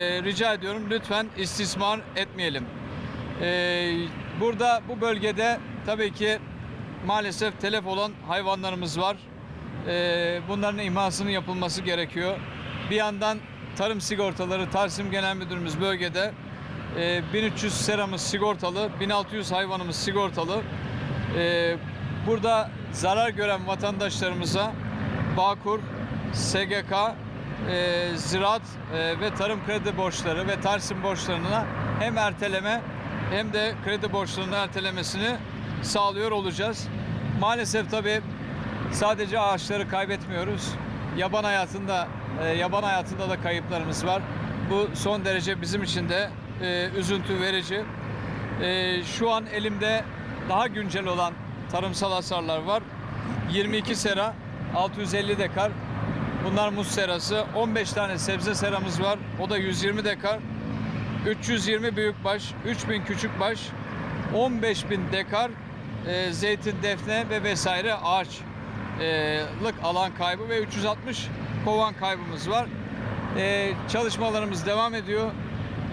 Ee, rica ediyorum lütfen istismar etmeyelim. Ee, burada bu bölgede tabii ki maalesef telef olan hayvanlarımız var. Ee, bunların imhasının yapılması gerekiyor. Bir yandan tarım sigortaları Tarsim Genel Müdürümüz bölgede e, 1300 seramız sigortalı, 1600 hayvanımız sigortalı. Ee, burada zarar gören vatandaşlarımıza Bağkur, SGK, e, ziraat e, ve tarım kredi borçları ve Tarsim borçlarına hem erteleme hem de kredi borçlarının ertelemesini sağlıyor olacağız. Maalesef tabii sadece ağaçları kaybetmiyoruz. Yaban hayatında e, yaban hayatında da kayıplarımız var. Bu son derece bizim için de e, üzüntü verici. E, şu an elimde daha güncel olan tarımsal hasarlar var. 22 sera, 650 dekar. Bunlar muz serası. 15 tane sebze seramız var. O da 120 dekar. 320 büyükbaş, 3000 küçükbaş, 15000 dekar e, zeytin, defne ve vesaire ağaçlık alan kaybı ve 360 kovan kaybımız var. E, çalışmalarımız devam ediyor.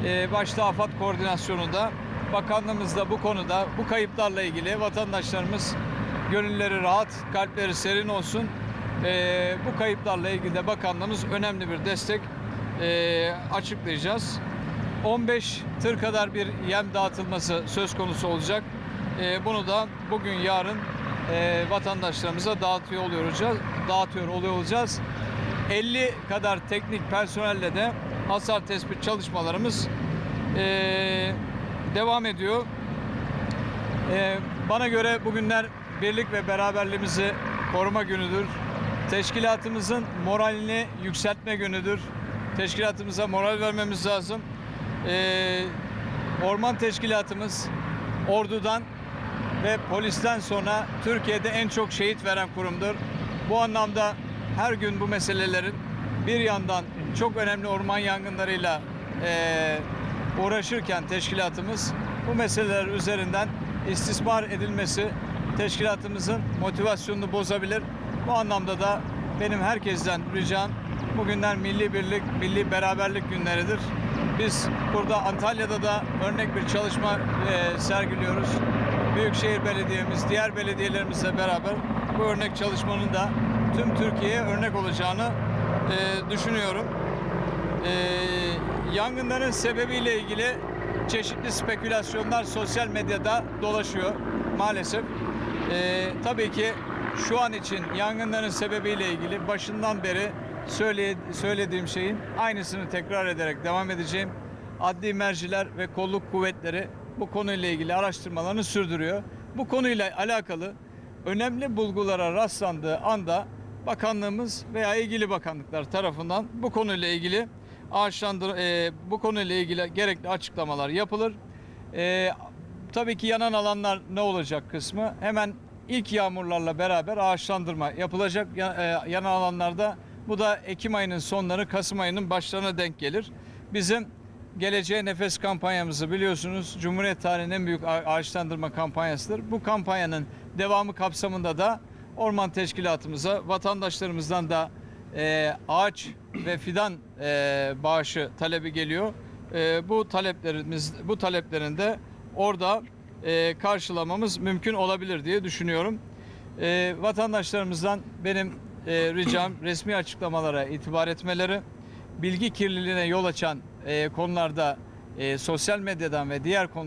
E, başta AFAD koordinasyonunda bakanlığımız da bu konuda bu kayıplarla ilgili vatandaşlarımız gönülleri rahat, kalpleri serin olsun. E, bu kayıplarla ilgili de bakanlığımız önemli bir destek e, açıklayacağız. 15 tır kadar bir yem dağıtılması söz konusu olacak. E, bunu da bugün yarın e, vatandaşlarımıza dağıtıyor oluyor olacağız. Dağıtıyor oluyor olacağız. 50 kadar teknik personelle de hasar tespit çalışmalarımız e, devam ediyor. E, bana göre bugünler birlik ve beraberliğimizi koruma günüdür. Teşkilatımızın moralini yükseltme günüdür. Teşkilatımıza moral vermemiz lazım. E, orman teşkilatımız ordudan ve polisten sonra Türkiye'de en çok şehit veren kurumdur. Bu anlamda her gün bu meselelerin bir yandan çok önemli orman yangınlarıyla eee, uğraşırken teşkilatımız bu meseleler üzerinden istismar edilmesi teşkilatımızın motivasyonunu bozabilir. Bu anlamda da benim herkesten ricam bugünler milli birlik, milli beraberlik günleridir. Biz burada Antalya'da da örnek bir çalışma eee, sergiliyoruz. Büyükşehir Belediye'miz, diğer belediyelerimizle beraber bu örnek çalışmanın da tüm Türkiye'ye örnek olacağını eee, düşünüyorum. Eee, yangınların sebebiyle ilgili çeşitli spekülasyonlar sosyal medyada dolaşıyor maalesef. Eee, tabii ki şu an için yangınların sebebiyle ilgili başından beri söyle, söylediğim şeyin aynısını tekrar ederek devam edeceğim. Adli merciler ve kolluk kuvvetleri bu konuyla ilgili araştırmalarını sürdürüyor. Bu konuyla alakalı önemli bulgulara rastlandığı anda bakanlığımız veya ilgili bakanlıklar tarafından bu konuyla ilgili ağaçlandır e, bu konuyla ilgili gerekli açıklamalar yapılır. E, tabii ki yanan alanlar ne olacak kısmı hemen ilk yağmurlarla beraber ağaçlandırma yapılacak. Ya- e, yanan alanlarda bu da Ekim ayının sonları Kasım ayının başlarına denk gelir. Bizim Geleceğe Nefes kampanyamızı biliyorsunuz Cumhuriyet tarihinin en büyük ağa- ağaçlandırma kampanyasıdır. Bu kampanyanın devamı kapsamında da orman teşkilatımıza vatandaşlarımızdan da e, ağaç ve fidan e, bağışı talebi geliyor. E, bu taleplerimiz bu taleplerin de orada e, karşılamamız mümkün olabilir diye düşünüyorum. E, vatandaşlarımızdan benim e, ricam resmi açıklamalara itibar etmeleri, bilgi kirliliğine yol açan e, konularda e, sosyal medyadan ve diğer konularda